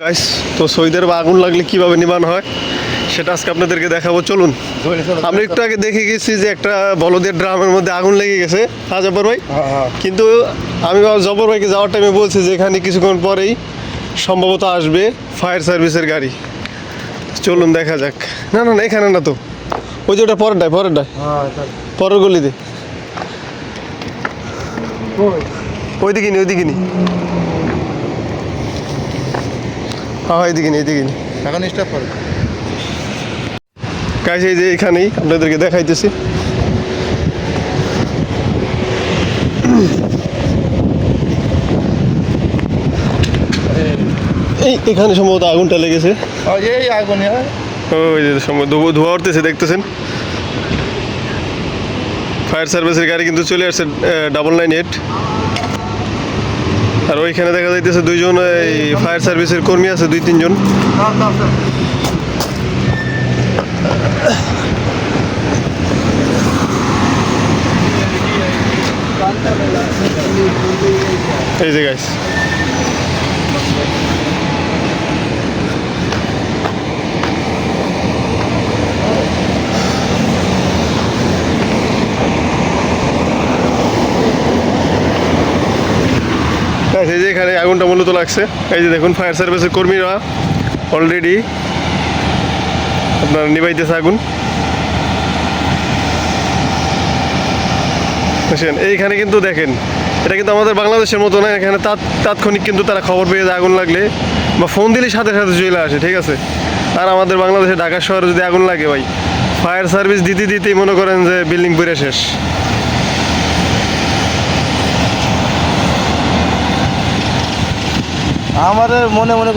Guys তো বা আগুন লাগলে কীভাবে নিবান হয় সেটা আজকে আপনাদেরকে দেখাবো। চলুন আমরা একটু আগে দেখে গেছি যে একটা বলদের ড্রামের মধ্যে আগুন লেগে গেছে হ্যাঁ জব্বর ভাই? কিন্তু আমি বাবা জব্বর ভাইকে যাওয়ার টাইমে বলছি যে এখানে কিছুক্ষণ পরেই সম্ভবত আসবে ফায়ার সার্ভিসের গাড়ি। চলুন দেখা যাক। না না না এখানে না তো। ওই যে ওটা পরেরটায় পরেরটায়। পরের গলিতে। ওইদিকে নি ওইদিকে নি। হ্যাঁ এখন করো গাইস এই যে এখানেই আপনাদেরকে দেখাইতেছি। এই এখানে সম্ভবত আগুনটা লেগেছে। এই আগুন হ্যাঁ ওই যে সম্ভবত ধোয়া- ধোঁয়া উঠতেছে দেখতেছেন? ফায়ার সার্ভিসের গাড়ি কিন্তু চলে আসছে ডাবল নাইন এইট ওইখানে দেখা যাইতেছে দুইজন এই ফায়ার সার্ভিসের কর্মী আছে দুই তিনজন। এই যে গাইস এই যে এখানে আগুনটা মূলত লাগছে। এই যে দেখুন ফায়ার সার্ভিসের কর্মীরা অলরেডি আপনার নিবাইতেছে আগুন। বুঝছেন? এইখানে কিন্তু দেখেন, এটা কিন্তু আমাদের বাংলাদেশের মতো না, এখানে তাৎ- তাৎক্ষণিক কিন্তু তারা খবর পেয়ে যায় আগুন লাগলে বা ফোন দিলে সাথে সাথে চলে আসে, ঠিক আছে? আর আমাদের বাংলাদেশে ঢাকা শহরে যদি আগুন লাগে ভাই ফায়ার সার্ভিস দিতে দিতেই মনে করেন যে বিল্ডিং পুরে শেষ। আমার মনে মনে